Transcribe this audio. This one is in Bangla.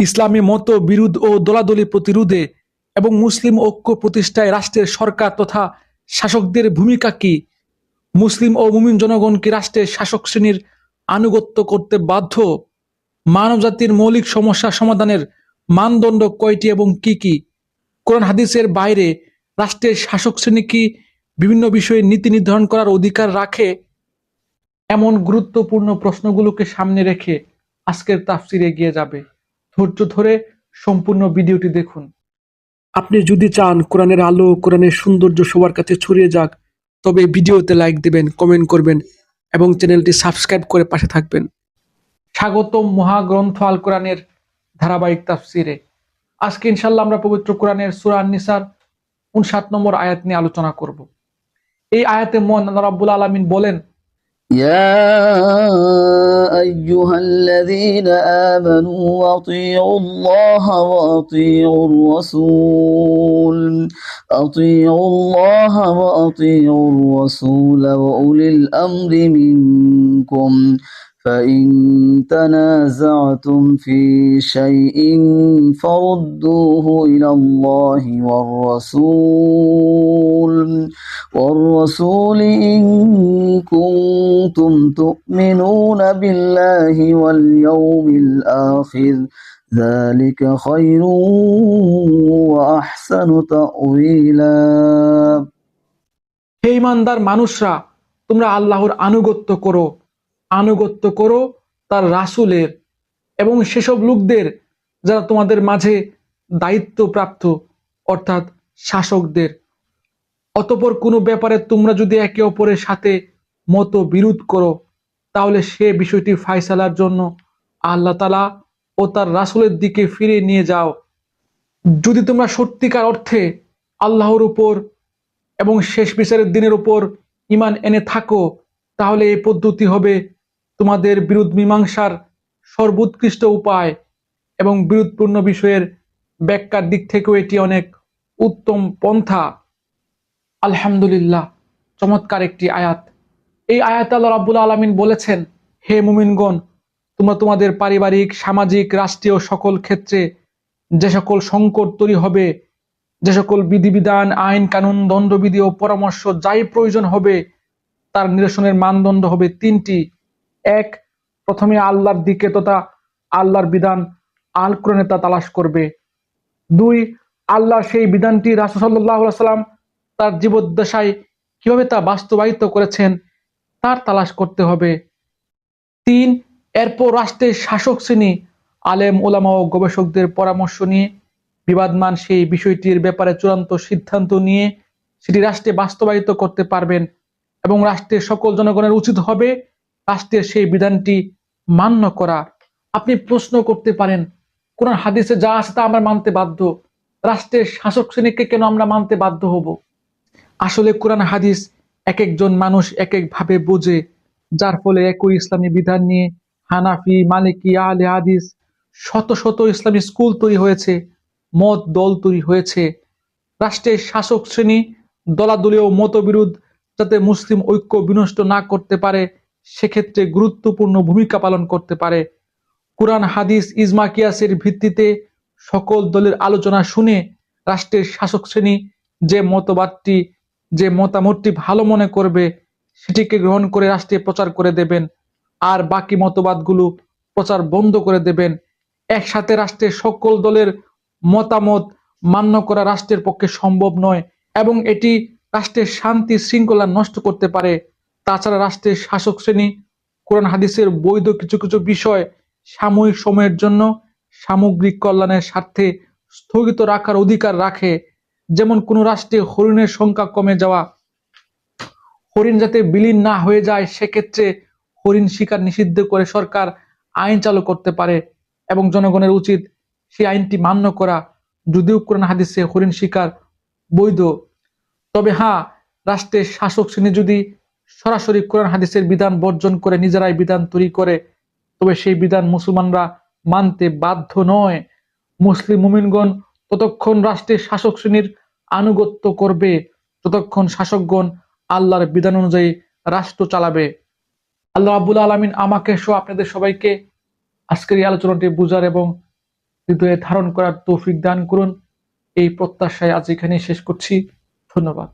ইসলামী মত, বিরোধ ও দলাদলি প্রতিরোধে এবং মুসলিম ঐক্য প্রতিষ্ঠায় রাষ্ট্রের সরকার তথা শাসকদের ভূমিকা কি? মুসলিম ও মুমিন জনগণ কি রাষ্ট্রের শাসক শ্রেণির আনুগত্য করতে বাধ্য? মানবজাতির মৌলিক সমস্যা সমাধানের মানদণ্ড কয়টি এবং কি কি? কোরআন হাদিসের বাইরে রাষ্ট্রের শাসক শ্রেণি কি বিভিন্ন বিষয়ে নীতি নির্ধারণ করার অধিকার রাখে? এমন গুরুত্বপূর্ণ প্রশ্নগুলোকে সামনে রেখে আজকের তাফসির এগিয়ে যাবে। ধৈর্য ধরে সম্পূর্ণ ভিডিওটি দেখুন। আপনি যদি চান কোরআনের আলো কোরআনের সৌন্দর্য সবার কাছে ছড়িয়ে যাক তবে ভিডিওতে লাইক দেবেন কমেন্ট করবেন এবং চ্যানেলটি সাবস্ক্রাইব করে পাশে থাকবেন। স্বাগতম মহাগ্রন্থ আল কোরআনের ধারাবাহিক তাফসিরে। আজকে ইনশাল্লাহ আমরা পবিত্র কোরআনের সুরান নিসার উনষাট নম্বর আয়াত নিয়ে আলোচনা করব। এই আয়াতে মন রাব্বুল আলামিন বলেন يا أيها الذين آمنوا أطيعوا الله وأطيعوا الرسول. أطيعوا الله وأطيعوا الرسول وأولي الأمر منكم. فإن تنازعتم في شيء فردوه إلى الله والرسول والرسول إن كنتم تؤمنون بالله واليوم الآخر ذلك خير وأحسن تأويلا হে ইমানদার মানুষরা তোমরা আল্লাহর আনুগত্য করো আনুগত্য করো তার রাসূলের এবং সেসব লোকদের যারা তোমাদের মাঝে দায়িত্বপ্রাপ্ত, অর্থাৎ শাসকদের। অতপর কোনো ব্যাপারে তোমরা যদি একে অপরের সাথে মত বিরোধ করো, তাহলে সে বিষয়টি ফায়সালার জন্য আল্লাহ তালা ও তার রাসূলের দিকে ফিরে নিয়ে যাও। যদি তোমরা সত্যিকার অর্থে আল্লাহর উপর এবং শেষ বিচারের দিনের উপর ইমান এনে থাকো, তাহলে এই পদ্ধতি হবে তোমাদের বিরোধ মীমাংসার সর্বোৎকৃষ্ট উপায় এবং বিরোধপূর্ণ বিষয়ের ব্যাখ্যার দিক থেকেও এটি অনেক উত্তম পন্থা। আলহামদুলিল্লাহ, চমৎকার একটি আয়াত। এই আয়াত আল্লাহ রাব্বুল আলমিন বলেছেন, হে মুমিনগণ, তোমরা তোমাদের পারিবারিক, সামাজিক, রাষ্ট্রীয় সকল ক্ষেত্রে যে সকল সংকট তৈরি হবে, যে সকল বিধিবিধান, আইন, কানুন, দণ্ডবিধি ও পরামর্শ যাই প্রয়োজন হবে, তার নিরসনের মানদণ্ড হবে তিনটি। এক, প্রথমে আল্লাহর দিকে তথা আল্লাহর বিধান আল কোরআনে তা তালাশ করবে। দুই আল্লাহর সেই বিধানটি রাসুসাল্লাহ সাল্লাম তার জীবদ্দশায় কীভাবে তা বাস্তবায়িত করেছেন তার তালাশ করতে হবে। তিন, এরপর রাষ্ট্রের শাসক শ্রেণি, আলেম ওলামা ও গবেষকদের পরামর্শ নিয়ে বিবাদমান সেই বিষয়টির ব্যাপারে চূড়ান্ত সিদ্ধান্ত নিয়ে সেটি রাষ্ট্রে বাস্তবায়িত করতে পারবেন এবং রাষ্ট্রের সকল জনগণের উচিত হবে রাষ্ট্রের সেই বিধানটি মান্য করা। আপনি প্রশ্ন করতে পারেন কোন হাদিসে যা আছে তা আমরা মানতে বাধ্য। রাষ্ট্রের শাসক শ্রেণীকে কেন আমরা মানতে বাধ্য হব? আসলে কোরআন হাদিস এক একজন মানুষ এক এক ভাবে বোঝে, যার ফলে একই ইসলামী বিধান নিয়ে হানাফি, মালিকি আলে হাদিস শত শত ইসলামী স্কুল তৈরি হয়েছে, মত দল তৈরি হয়েছে। রাষ্ট্রের শাসক শ্রেণি দলাদলীয় মতবিরোধ যাতে মুসলিম ঐক্য বিনষ্ট না করতে পারে সেক্ষেত্রে গুরুত্বপূর্ণ ভূমিকা পালন করতে পারে। কোরআন, হাদিস, ইজমা, কিয়াসের ভিত্তিতে সকল দলের আলোচনা শুনে রাষ্ট্রের শাসক শ্রেণি যে মতবাদটি, যে মতামতটি ভালো মনে করবে, সেটিকে গ্রহণ করে রাষ্ট্রে প্রচার করে দেবেন। আর বাকি মতবাদগুলো প্রচার বন্ধ করে দেবেন। একসাথে রাষ্ট্রের সকল দলের মতামত মান্য করা রাষ্ট্রের পক্ষে সম্ভব নয় এবং এটি রাষ্ট্রের শান্তি, শৃঙ্খলা নষ্ট করতে পারে। তাছাড়া রাষ্ট্রের শাসক শ্রেণি, কোরআন হাদিসের বৈধ কিছু কিছু বিষয় সাময়িক সময়ের জন্য সামগ্রিক কল্যাণের স্বার্থে স্থগিত রাখার অধিকার রাখে। যেমন কোনো রাষ্ট্রে হরিণের সংখ্যা কমে যাওয়া। হরিণ যাতে বিলীন না হয়ে যায়, সেক্ষেত্রে হরিণ শিকার নিষিদ্ধ করে সরকার আইন চালু করতে পারে এবং জনগণের উচিত সেই আইনটি মান্য করা। যদিও কোরআন হাদিসে হরিণ শিকার বৈধ। তবে হ্যাঁ রাষ্ট্রের শাসক শ্রেণি যদি সরাসরি কোরআন হাদিসের বিধান বর্জন করে, নিজেরাই বিধান তৈরি করে, তবে সেই বিধান মুসলমানরা মানতে বাধ্য নয়। মুসলিম মুমিনগণ ততক্ষণ রাষ্ট্রের শাসক শ্রেণির আনুগত্য করবে, ততক্ষণ শাসকগণ আল্লাহর বিধান অনুযায়ী রাষ্ট্র চালাবে। আল্লাহ আবুল আলমিন আমাকে সহ আপনাদের সবাইকে আজকের এই আলোচনাটি বুঝার এবং হৃদয়ে ধারণ করার তৌফিক দান করুন। এই প্রত্যাশায় আজ এখানে শেষ করছি। ধন্যবাদ।